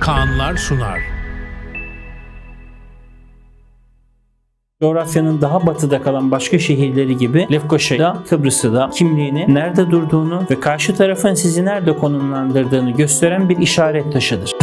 Kaanlar sunar. Coğrafyanın daha batıda kalan başka şehirleri gibi Lefkoşa'da, Kıbrıs'ı da kimliğini, nerede durduğunu ve karşı tarafın sizi nerede konumlandırdığını gösteren bir işaret taşıdır.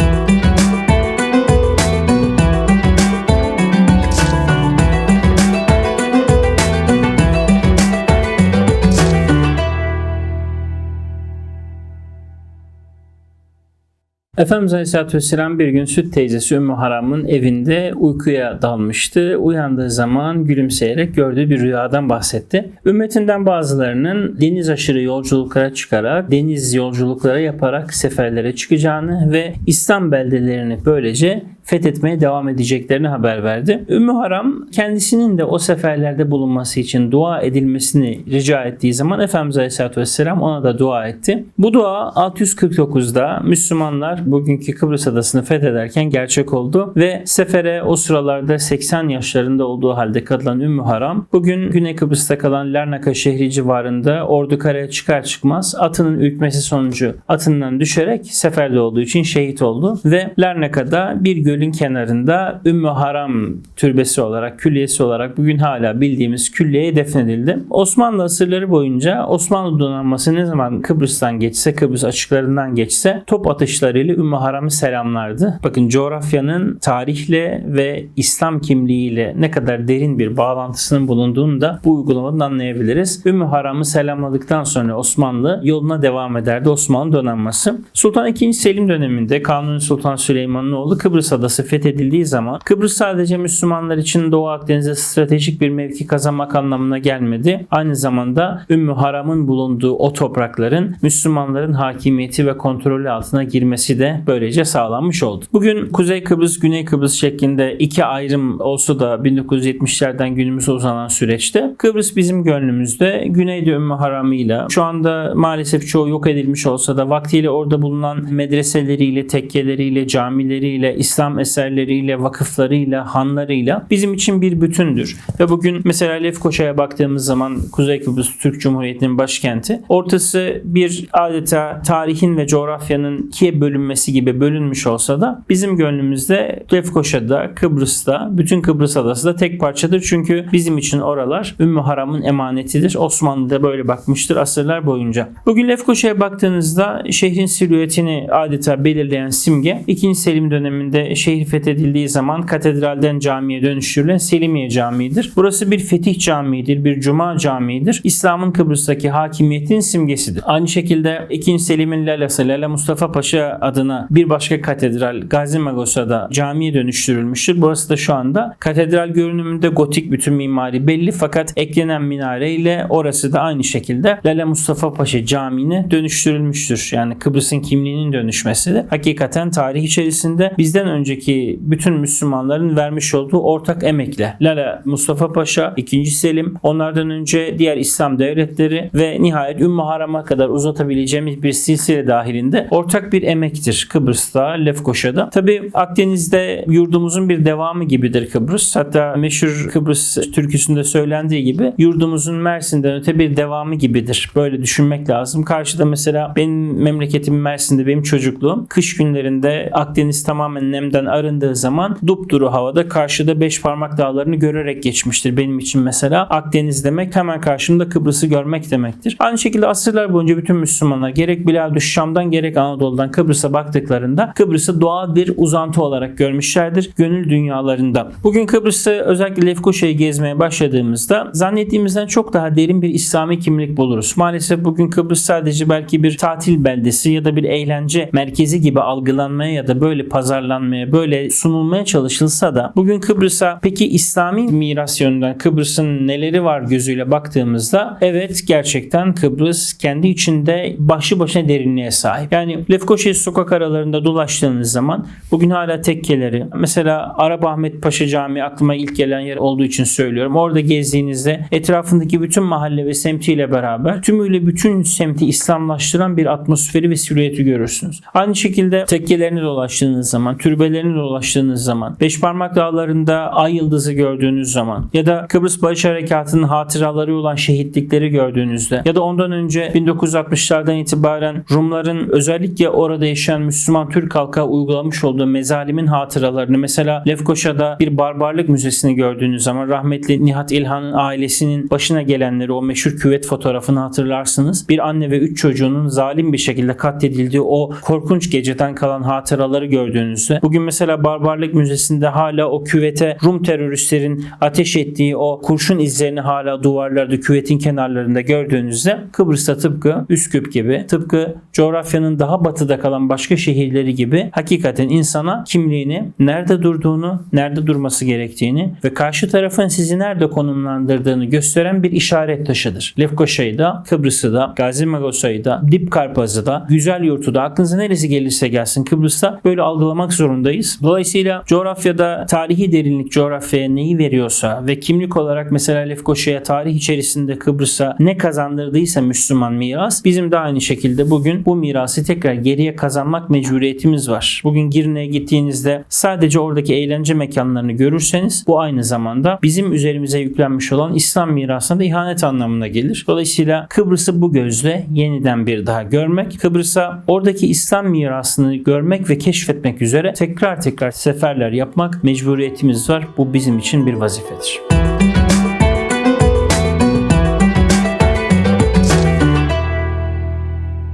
Efendimiz Aleyhisselatü Vesselam bir gün süt teyzesi Ümmü Haram'ın evinde uykuya dalmıştı. Uyandığı zaman gülümseyerek gördüğü bir rüyadan bahsetti. Ümmetinden bazılarının deniz aşırı yolculuklara çıkarak, deniz yolculuklara yaparak seferlere çıkacağını ve İslam beldelerini böylece fethetmeye devam edeceklerini haber verdi. Ümmü Haram kendisinin de o seferlerde bulunması için dua edilmesini rica ettiği zaman Efendimiz Aleyhisselatü Vesselam ona da dua etti. Bu dua 649'da Müslümanlar bugünkü Kıbrıs adasını fethederken gerçek oldu ve sefere o sıralarda 80 yaşlarında olduğu halde katılan Ümmü Haram bugün Güney Kıbrıs'ta kalan Larnaka şehri civarında ordu karaya çıkar çıkmaz atının ürkmesi sonucu atından düşerek seferde olduğu için şehit oldu ve Larnaka'da bir gölün kenarında Ümmü Haram türbesi olarak, külliyesi olarak bugün hala bildiğimiz külliyeye defnedildi. Osmanlı asırları boyunca Osmanlı donanması ne zaman Kıbrıs'tan geçse, Kıbrıs açıklarından geçse top atışlarıyla Ümmü Haram'ı selamlardı. Bakın coğrafyanın tarihle ve İslam kimliğiyle ne kadar derin bir bağlantısının bulunduğunu da bu uygulamadan anlayabiliriz. Ümmü Haram'ı selamladıktan sonra Osmanlı yoluna devam ederdi Osmanlı donanması. Sultan II. Selim döneminde Kanuni Sultan Süleyman'ın oğlu Kıbrıs adası fethedildiği zaman Kıbrıs sadece Müslümanlar için Doğu Akdeniz'de stratejik bir mevki kazanmak anlamına gelmedi. Aynı zamanda Ümmü Haram'ın bulunduğu o toprakların Müslümanların hakimiyeti ve kontrolü altına girmesi de böylece sağlanmış oldu. Bugün Kuzey Kıbrıs, Güney Kıbrıs şeklinde iki ayrım olsa da 1970'lerden günümüze uzanan süreçte Kıbrıs bizim gönlümüzde Güneyde Ümmü Haram'ıyla şu anda maalesef çoğu yok edilmiş olsa da vaktiyle orada bulunan medreseleriyle, tekkeleriyle, camileriyle, İslam eserleriyle, vakıflarıyla, hanlarıyla bizim için bir bütündür. Ve bugün mesela Lefkoşa'ya baktığımız zaman Kuzey Kıbrıs Türk Cumhuriyeti'nin başkenti. Ortası bir adeta tarihin ve coğrafyanın ikiye bölünmesi gibi bölünmüş olsa da bizim gönlümüzde Lefkoşa'da, Kıbrıs'ta, bütün Kıbrıs adası da tek parçadır. Çünkü bizim için oralar Ümmü Haram'ın emanetidir. Osmanlı da böyle bakmıştır asırlar boyunca. Bugün Lefkoşa'ya baktığınızda şehrin silüetini adeta belirleyen simge 2. Selim döneminde şehir fethedildiği zaman katedralden camiye dönüştürülen Selimiye Camii'dir. Burası bir fetih camiidir, bir cuma camiidir. İslam'ın Kıbrıs'taki hakimiyetinin simgesidir. Aynı şekilde 2. Selim'in lalası Lala Mustafa Paşa adına bir başka katedral Gazi Magosa'da camiye dönüştürülmüştür. Burası da şu anda katedral görünümünde gotik bütün mimari belli fakat eklenen minare ile orası da aynı şekilde Lala Mustafa Paşa Camii'ne dönüştürülmüştür. Yani Kıbrıs'ın kimliğinin dönüşmesi de hakikaten tarih içerisinde bizden önceki bütün Müslümanların vermiş olduğu ortak emekle Lala Mustafa Paşa, 2. Selim, onlardan önce diğer İslam devletleri ve nihayet Ümmü Haram'a kadar uzatabileceğimiz bir silsile dahilinde ortak bir emektir Kıbrıs'ta, Lefkoşa'da. Tabi Akdeniz'de yurdumuzun bir devamı gibidir Kıbrıs. Hatta meşhur Kıbrıs türküsünde söylendiği gibi yurdumuzun Mersin'den öte bir devamı gibidir. Böyle düşünmek lazım. Karşıda mesela benim memleketim Mersin'de benim çocukluğum kış günlerinde Akdeniz tamamen nemden arındığı zaman dupduru havada karşıda beş parmak dağlarını görerek geçmiştir. Benim için mesela Akdeniz demek hemen karşımda Kıbrıs'ı görmek demektir. Aynı şekilde asırlar boyunca bütün Müslümanlar gerek Biladü Şam'dan gerek Anadolu'dan Kıbrıs'a baktıklarında Kıbrıs'ı doğal bir uzantı olarak görmüşlerdir gönül dünyalarında. Bugün Kıbrıs'ı özellikle Lefkoşa'yı gezmeye başladığımızda zannettiğimizden çok daha derin bir İslami kimlik buluruz. Maalesef bugün Kıbrıs sadece belki bir tatil beldesi ya da bir eğlence merkezi gibi algılanmaya ya da böyle pazarlanmaya, böyle sunulmaya çalışılsa da bugün Kıbrıs'a peki İslami miras yönünden Kıbrıs'ın neleri var gözüyle baktığımızda evet gerçekten Kıbrıs kendi içinde başlı başına derinliğe sahip. Yani Lefkoşa sokak aralarında dolaştığınız zaman bugün hala tekkeleri mesela Arap Ahmet Paşa Camii aklıma ilk gelen yer olduğu için söylüyorum. Orada gezdiğinizde etrafındaki bütün mahalle ve semtiyle beraber tümüyle bütün semti İslamlaştıran bir atmosferi ve silüeti görürsünüz. Aynı şekilde tekkelerine dolaştığınız zaman, türbelerine bölgelerine dolaştığınız zaman, Beşparmak Dağları'nda ay yıldızı gördüğünüz zaman ya da Kıbrıs Barış Harekatı'nın hatıraları olan şehitlikleri gördüğünüzde ya da ondan önce 1960'lardan itibaren Rumların özellikle orada yaşayan Müslüman Türk halka uygulamış olduğu mezalimin hatıralarını mesela Lefkoşa'da bir barbarlık müzesini gördüğünüz zaman rahmetli Nihat İlhan'ın ailesinin başına gelenleri o meşhur küvet fotoğrafını hatırlarsınız. Bir anne ve üç çocuğunun zalim bir şekilde katledildiği o korkunç geceden kalan hatıraları gördüğünüzde bugün mesela Barbarlık Müzesi'nde hala o küvete Rum teröristlerin ateş ettiği o kurşun izlerini hala duvarlarda küvetin kenarlarında gördüğünüzde Kıbrıs'ta tıpkı Üsküp gibi tıpkı coğrafyanın daha batıda kalan başka şehirleri gibi hakikaten insana kimliğini, nerede durduğunu, nerede durması gerektiğini ve karşı tarafın sizi nerede konumlandırdığını gösteren bir işaret taşıdır. Lefkoşa'yı da, Kıbrıs'ı da, Gazi Magosa'yı da, Dip Karpaz'ı da, Güzel Yurt'u da aklınıza neresi gelirse gelsin Kıbrıs'ta böyle algılamak zorundayız. Dolayısıyla coğrafyada tarihi derinlik coğrafyaya neyi veriyorsa ve kimlik olarak mesela Lefkoşa'ya tarih içerisinde Kıbrıs'a ne kazandırdıysa Müslüman miras bizim de aynı şekilde bugün bu mirası tekrar geriye kazanmak mecburiyetimiz var. Bugün Girne'ye gittiğinizde sadece oradaki eğlence mekanlarını görürseniz bu aynı zamanda bizim üzerimize yüklenmiş olan İslam mirasına da ihanet anlamına gelir. Dolayısıyla Kıbrıs'ı bu gözle yeniden bir daha görmek, Kıbrıs'a oradaki İslam mirasını görmek ve keşfetmek üzere tekrar tekrar seferler yapmak mecburiyetimiz var. Bu bizim için bir vazifedir.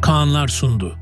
Kaanlar sundu.